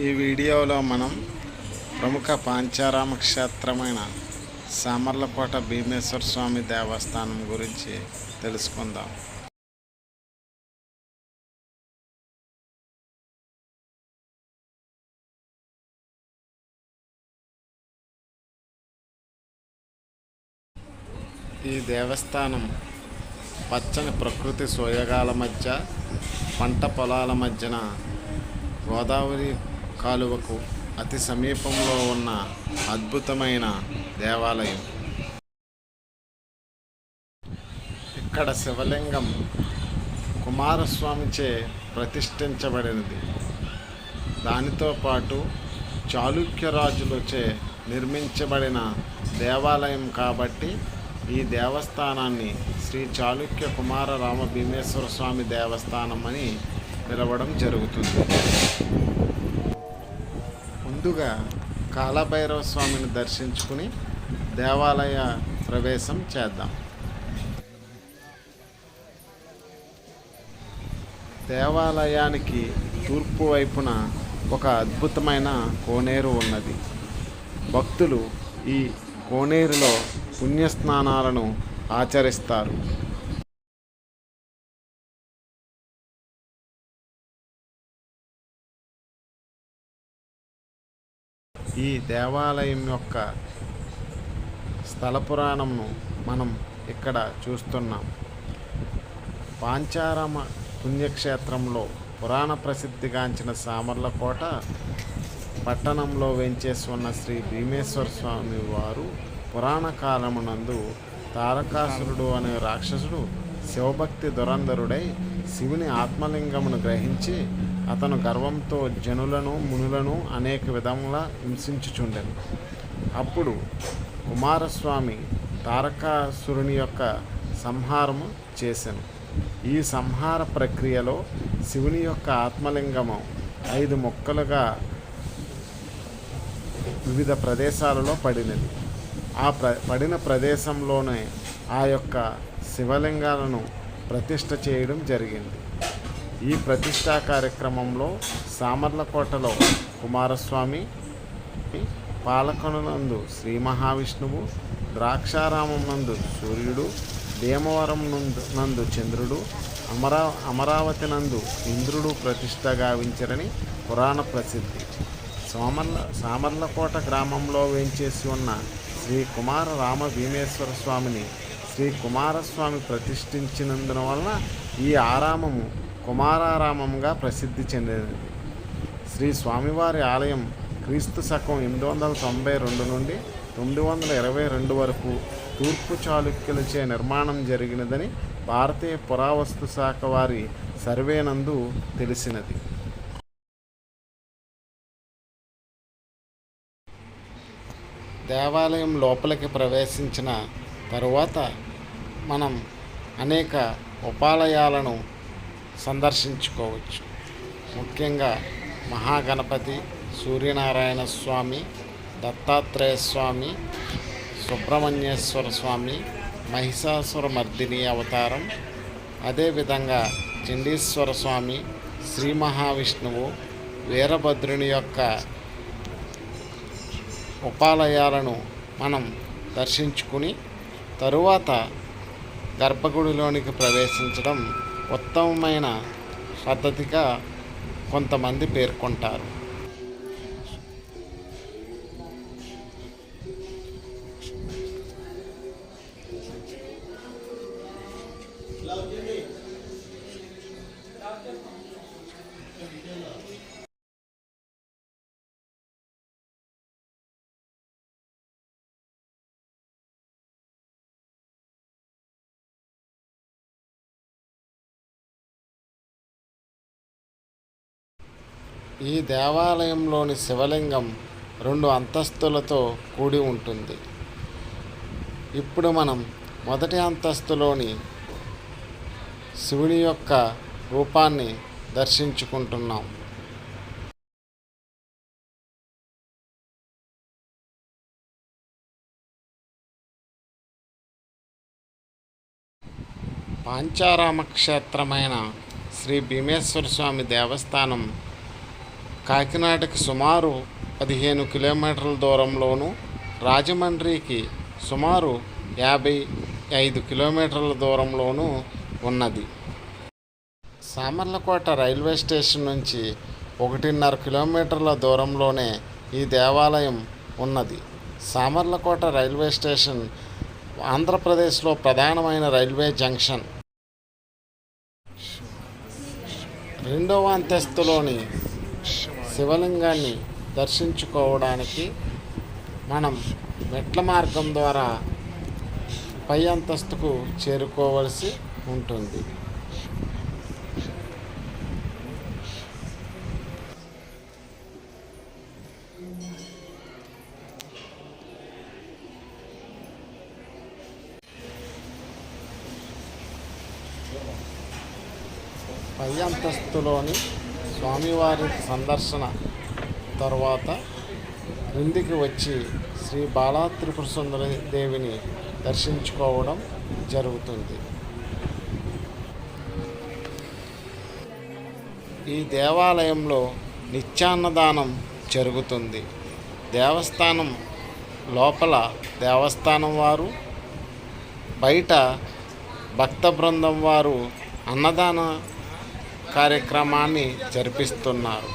ఈ వీడియోలో మనం ప్రముఖ పాంచారామ క్షేత్రమైన సామర్లకోట భీమేశ్వర స్వామి దేవస్థానం గురించి తెలుసుకుందాం. ఈ దేవస్థానం పచ్చని ప్రకృతి సోయగాల మధ్య పంట పొలాల మధ్యన గోదావరి కాలువకు అతి సమీపంలో ఉన్న అద్భుతమైన దేవాలయం. ఇక్కడ శివలింగం కుమారస్వామిచే ప్రతిష్ఠించబడినది. దానితో పాటు చాళుక్య రాజులచే నిర్మించబడిన దేవాలయం కాబట్టి ఈ దేవస్థానాన్ని శ్రీ చాళుక్య కుమార రామ భీమేశ్వర స్వామి దేవస్థానం అని పిలవడం జరుగుతుంది. ముందుగా కాలభైరవ స్వామిని దర్శించుకుని దేవాలయ ప్రవేశం చేద్దాం. దేవాలయానికి తూర్పు వైపున ఒక అద్భుతమైన కోనేరు ఉన్నది. భక్తులు ఈ కోనేరులో పుణ్యస్నానాలను ఆచరిస్తారు. ఈ దేవాలయం యొక్క స్థల పురాణంను మనం ఇక్కడ చూస్తున్నాం. పాంచారామ పుణ్యక్షేత్రంలో పురాణ ప్రసిద్ధిగాంచిన సామర్లకోట పట్టణంలో వెంచేసి ఉన్న శ్రీ భీమేశ్వర స్వామి వారు పురాణ కాలమునందు తారకాసురుడు అనే రాక్షసుడు శివభక్తి దురంధరుడై శివుని ఆత్మలింగమును గ్రహించి అతను గర్వంతో జనులను మునులను అనేక విధములా హింసించుచుండెను. అప్పుడు కుమారస్వామి తారకాసురుని యొక్క సంహారము చేశాను ఈ సంహార ప్రక్రియలో శివుని యొక్క ఆత్మలింగము ఐదు మొక్కలుగా వివిధ ప్రదేశాలలో పడినది. ఆ ప్ర పడిన ప్రదేశంలోనే ఆ యొక్క శివలింగాలను ప్రతిష్ట చేయడం జరిగింది. ఈ ప్రతిష్టా కార్యక్రమంలో సామర్లకోటలో కుమారస్వామి పాలకొనందు శ్రీ మహావిష్ణువు ద్రాక్షారామం నందు సూర్యుడు భీమవరం నందు నందు చంద్రుడు అమరా అమరావతి నందు ఇంద్రుడు ప్రతిష్ట గావించరని పురాణ ప్రసిద్ధి. సోమర్ల సామర్లకోట గ్రామంలో వేంచేసి ఉన్న శ్రీ కుమార రామ భీమేశ్వర స్వామిని శ్రీ కుమారస్వామి ప్రతిష్ఠించినందున వలన ఈ ఆరామము కుమారారామంగా ప్రసిద్ధి చెందినది. శ్రీ స్వామివారి ఆలయం క్రీస్తు శకం ఎనిమిది వందల తొంభై రెండు నుండి తొమ్మిది వందల ఇరవై రెండు వరకు తూర్పు చాళుక్యులచే నిర్మాణం జరిగినదని భారతీయ పురావస్తు శాఖ వారి సర్వేనందు తెలిసినది. దేవాలయం లోపలికి ప్రవేశించిన తరువాత మనం అనేక ఉపాలయాలను సందర్శించుకోవచ్చు. ముఖ్యంగా మహాగణపతి సూర్యనారాయణ స్వామి దత్తాత్రేయ స్వామి సుబ్రహ్మణ్యేశ్వర స్వామి మహిషాసుర మర్దిని అవతారం అదేవిధంగా చండీశ్వర స్వామి శ్రీ మహావిష్ణువు వీరభద్రుని యొక్క ఉపాలయాలను మనం దర్శించుకుని తరువాత గర్భగుడిలోనికి ప్రవేశించడం ఉత్తమమైన పద్ధతిగా కొంతమంది పేర్కొంటారు. ఈ దేవాలయంలోని శివలింగం రెండు అంతస్తులతో కూడి ఉంటుంది. ఇప్పుడు మనం మొదటి అంతస్తులోని శివుని యొక్క రూపాన్ని దర్శించుకుంటున్నాం. పాంచారామ క్షేత్రమైన శ్రీ భీమేశ్వర స్వామి దేవస్థానం కాకినాడకి సుమారు పదిహేను కిలోమీటర్ల దూరంలోను రాజమండ్రికి సుమారు యాభై ఐదు కిలోమీటర్ల దూరంలోను ఉన్నది. సామర్లకోట రైల్వే స్టేషన్ నుంచి ఒకటిన్నర కిలోమీటర్ల దూరంలోనే ఈ దేవాలయం ఉన్నది. సామర్లకోట రైల్వే స్టేషన్ ఆంధ్రప్రదేశ్లో ప్రధానమైన రైల్వే జంక్షన్. రెండవ అంతస్తులోని శివలింగాన్ని దర్శించుకోవడానికి మనం మెట్ల మార్గం ద్వారా పై అంతస్తుకు చేరుకోవలసి ఉంటుంది. పై అంతస్తులోని స్వామివారి సందర్శన తర్వాత క్రిందికి వచ్చి శ్రీ బాలా త్రిపుర సుందరి దేవిని దర్శించుకోవడం జరుగుతుంది. ఈ దేవాలయంలో నిత్యాన్నదానం జరుగుతుంది. దేవస్థానం లోపల దేవస్థానం వారు బయట భక్త బృందం వారు అన్నదాన కార్యక్రమాన్ని జరిపిస్తున్నారు.